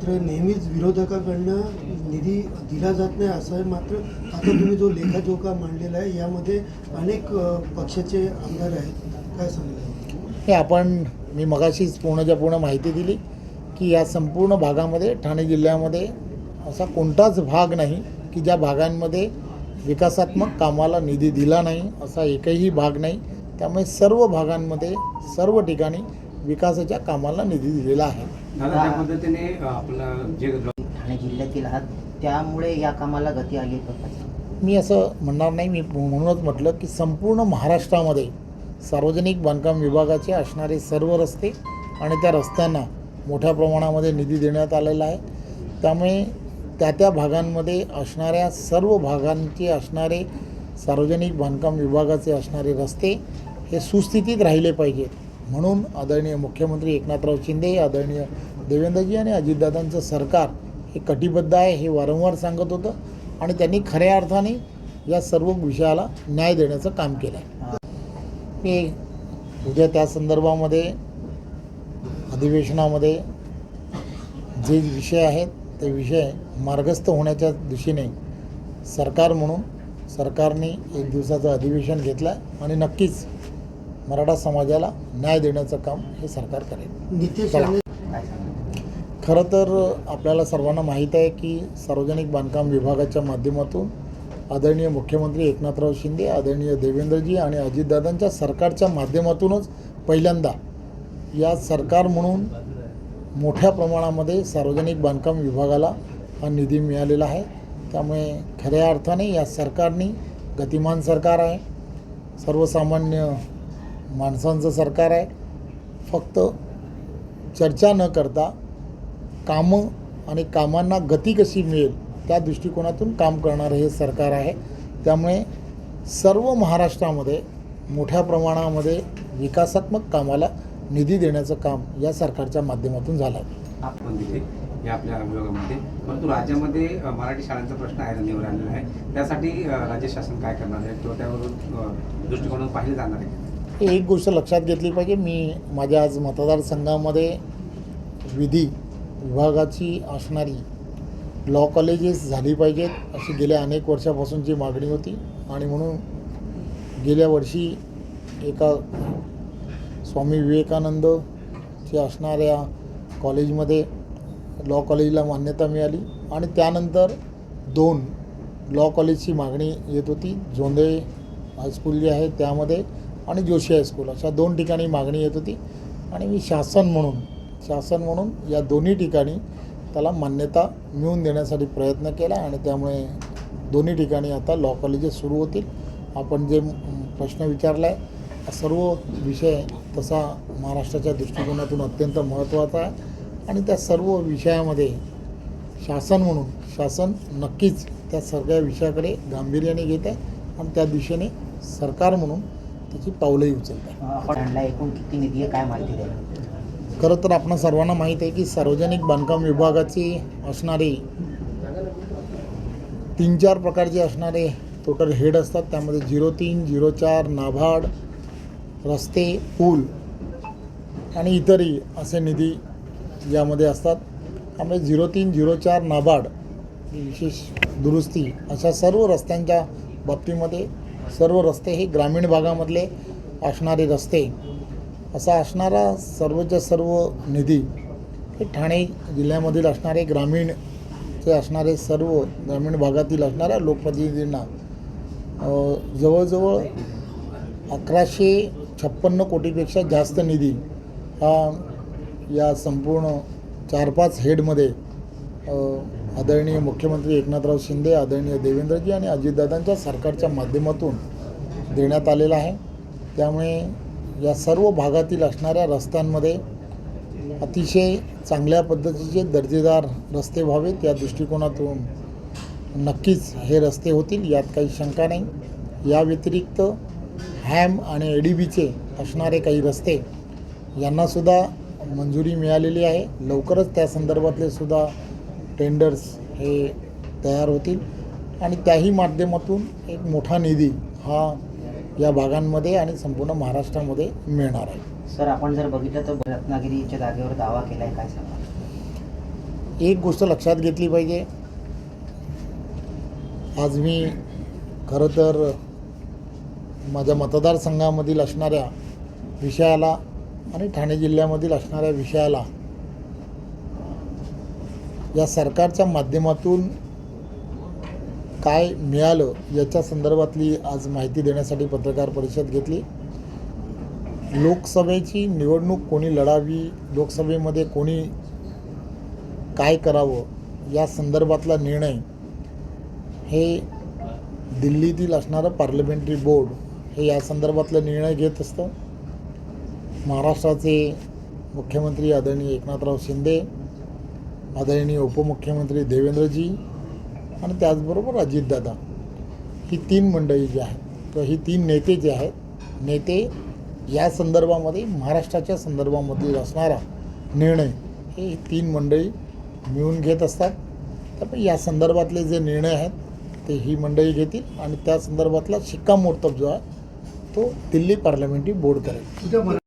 मात्र नेहमीच विरोधकाकडनं निधी दिला जात नाही असं आहे मात्र आता तुम्ही जो लेखाजोखा मांडलेला आहे यामध्ये अनेक पक्षाचे आमदार आहेत. काय सांगितलं हे आपण मी मगाशीच पूर्णच्या पूर्ण माहिती दिली की या संपूर्ण भागामध्ये ठाणे जिल्ह्यामध्ये असा कोणताच भाग नाही की ज्या भागांमध्ये विकासात्मक कामाला निधी दिला नाही असा एकही भाग नाही. त्यामुळे सर्व भागांमध्ये सर्व ठिकाणी विकासाच्या कामाला निधी दिलेला आहे. दादा त्या पद्धतीने आपलं जे ठाणे जिल्ह्यातील आहात त्यामुळे या कामाला गती आली? मी असं म्हणणार नाही मी म्हणूनच म्हटलं की संपूर्ण महाराष्ट्रामध्ये सार्वजनिक बांधकाम विभागाचे असणारे सर्व रस्ते आणि त्या रस्त्यांना मोठ्या प्रमाणामध्ये निधी देण्यात आलेला आहे त्यामुळे त्या त्या भागांमध्ये असणाऱ्या सर्व भागांचे असणारे सार्वजनिक बांधकाम विभागाचे असणारे रस्ते हे सुस्थितीत राहिले पाहिजेत म्हणून आदरणीय मुख्यमंत्री एकनाथराव शिंदे आदरणीय देवेंद्रजी आणि अजितदादांचं सरकार हे कटिबद्ध आहे हे वारंवार सांगत होतं आणि त्यांनी खऱ्या अर्थाने या सर्व विषयाला न्याय देण्याचं काम केलं आहे मी उद्या त्या संदर्भामध्ये अधिवेशनामध्ये जे विषय आहेत ते विषय मार्गस्थ होण्याच्या दिशेने सरकार म्हणून सरकारने एक दिवसाचं अधिवेशन घेतलं आहे आणि नक्कीच मराठा समाजाला न्याय देण्याचं काम हे सरकार करेल नितेश चला. राणे काय सांगा खरं तर आपल्याला सर्वांना माहीत आहे की सार्वजनिक बांधकाम विभागाच्या माध्यमातून आदरणीय मुख्यमंत्री एकनाथराव शिंदे आदरणीय देवेंद्रजी आणि अजितदादांच्या सरकारच्या माध्यमातूनच पहिल्यांदा या सरकार म्हणून मोठ्या प्रमाणामध्ये सार्वजनिक बांधकाम विभागाला हा निधी मिळालेला आहे. त्यामुळे खऱ्या अर्थाने या सरकारने गतिमान सरकार आहे सर्वसामान्य माणसांचं सरकार आहे. फक्त चर्चा न करता कामं आणि कामांना गती कशी मिळेल त्या दृष्टिकोनातून काम करणारं हे सरकार आहे. त्यामुळे सर्व महाराष्ट्रामध्ये मोठ्या प्रमाणामध्ये विकासात्मक कामाला निधी देण्याचं काम या सरकारच्या माध्यमातून झालं आहे. या आपल्या विभागामध्ये परंतु राज्यामध्ये मराठी शाळांचा प्रश्न ऐरणीवर आलेला आहे. त्यासाठी राज्य शासन काय करणार आहे? किंवा त्यावरून दृष्टिकोनातून पाहिले जाणार आहे? एक गोष्ट लक्षात घेतली पाहिजे. मी माझ्या आज मतदारसंघामध्ये विधी विभागाची असणारी लॉ कॉलेजेस झाली पाहिजेत अशी गेल्या अनेक वर्षापासूनची मागणी होती. आणि म्हणून गेल्या वर्षी एका स्वामी विवेकानंदचे असणाऱ्या कॉलेजमध्ये लॉ कॉलेजला मान्यता मिळाली. आणि त्यानंतर दोन लॉ कॉलेजची मागणी येत होती. जोंधे हायस्कूल जे आहे त्यामध्ये आणि जोशी हायस्कूल अशा दोन ठिकाणी मागणी येत होती. आणि मी शासन म्हणून शासन म्हणून या दोन्ही ठिकाणी त्याला मान्यता मिळवून देण्यासाठी प्रयत्न केला आणि त्यामुळे दोन्ही ठिकाणी आता लॉ कॉलेजेस सुरू होतील. आपण जे प्रश्न विचारला आहे सर्व विषय तसा महाराष्ट्राच्या दृष्टिकोनातून अत्यंत महत्त्वाचा आहे. आणि त्या सर्व विषयामध्ये शासन म्हणून शासन नक्कीच त्या सगळ्या विषयाकडे गांभीर्याने घेत आहे आणि त्या दिशेने सरकार म्हणून त्याची पावलंही उचलत आहे. आपण एकूण किती निधी काय माहिती द्याल खरं तर आपण सर्वांना माहीत आहे की सार्वजनिक बांधकाम विभागाची असणारी तीन चार प्रकारचे असणारे टोटल हेड असतात. त्यामध्ये झिरो तीन झिरो चार नाभाड रस्ते पूल आणि इतरही असे निधी यामध्ये असतात. त्यामुळे झिरो तीन झिरो चार नाबार्ड विशेष दुरुस्ती अशा सर्व रस्त्यांच्या बाबतीमध्ये सर्व रस्ते हे ग्रामीण भागामधले असणारे रस्ते असा असणारा सर्वच्या सर्व निधी हे ठाणे जिल्ह्यामधील असणारे ग्रामीण ते असणारे सर्व ग्रामीण भागातील असणाऱ्या लोकप्रतिनिधींना जवळजवळ अकराशे छप्पन्न कोटीपेक्षा जास्त निधी हा या संपूर्ण चार पाच हेडमध्ये आदरणीय मुख्यमंत्री एकनाथराव शिंदे आदरणीय देवेंद्रजी आणि अजितदादांच्या सरकारच्या माध्यमातून देण्यात आलेला आहे. त्यामुळे या सर्व भागातील असणाऱ्या रस्त्यांमध्ये अतिशय चांगल्या पद्धतीचे दर्जेदार रस्ते व्हावेत. या दृष्टिकोनातून नक्कीच हे रस्ते होतील यात काही शंका नाही. या व्यतिरिक्त हॅम आणि ए डी बीचे असणारे काही रस्ते यांनासुद्धा मंजुरी मिळालेली आहे. लवकरच त्या संदर्भातले सुद्धा टेंडर्स हे तयार होतील. आणि त्याही माध्यमातून एक मोठा निधी हा या भागांमध्ये आणि संपूर्ण महाराष्ट्रामध्ये मिळणार आहे. सर आपण जर बघितलं तर रत्नागिरीच्या जागेवर दावा केलाय काय सांगा एक गोष्ट लक्षात घेतली पाहिजे. आज मी खरं तर माझ्या मतदारसंघामधील असणाऱ्या विषयाला आणि ठाणे जिल्ह्यामधील असणाऱ्या विषयाला या सरकारच्या माध्यमातून काय मिळालं याच्या संदर्भातली आज माहिती देण्यासाठी पत्रकार परिषद घेतली. लोकसभेची निवडणूक कोणी लढावी लोकसभेमध्ये कोणी काय करावं या संदर्भातला निर्णय हे दिल्लीतील असणारं पार्लमेंटरी बोर्ड हे या संदर्भातला निर्णय घेत असतं. महाराष्ट्राचे मुख्यमंत्री आदरणीय एकनाथराव शिंदे आदरणीय उपमुख्यमंत्री देवेंद्रजी आणि त्याचबरोबर अजितदादा ही तीन मंडळी जी आहेत किंवा ही तीन नेते जे आहेत नेते या संदर्भामध्ये महाराष्ट्राच्या संदर्भामध्ये असणारा निर्णय हे तीन मंडळी मिळून घेत असतात. त्यामुळे या संदर्भातले जे निर्णय आहेत ते ही मंडळी घेतील आणि त्या संदर्भातला शिक्कामोर्तब जो आहे तो दिल्ली पार्लमेंटरी बोर्ड करेल.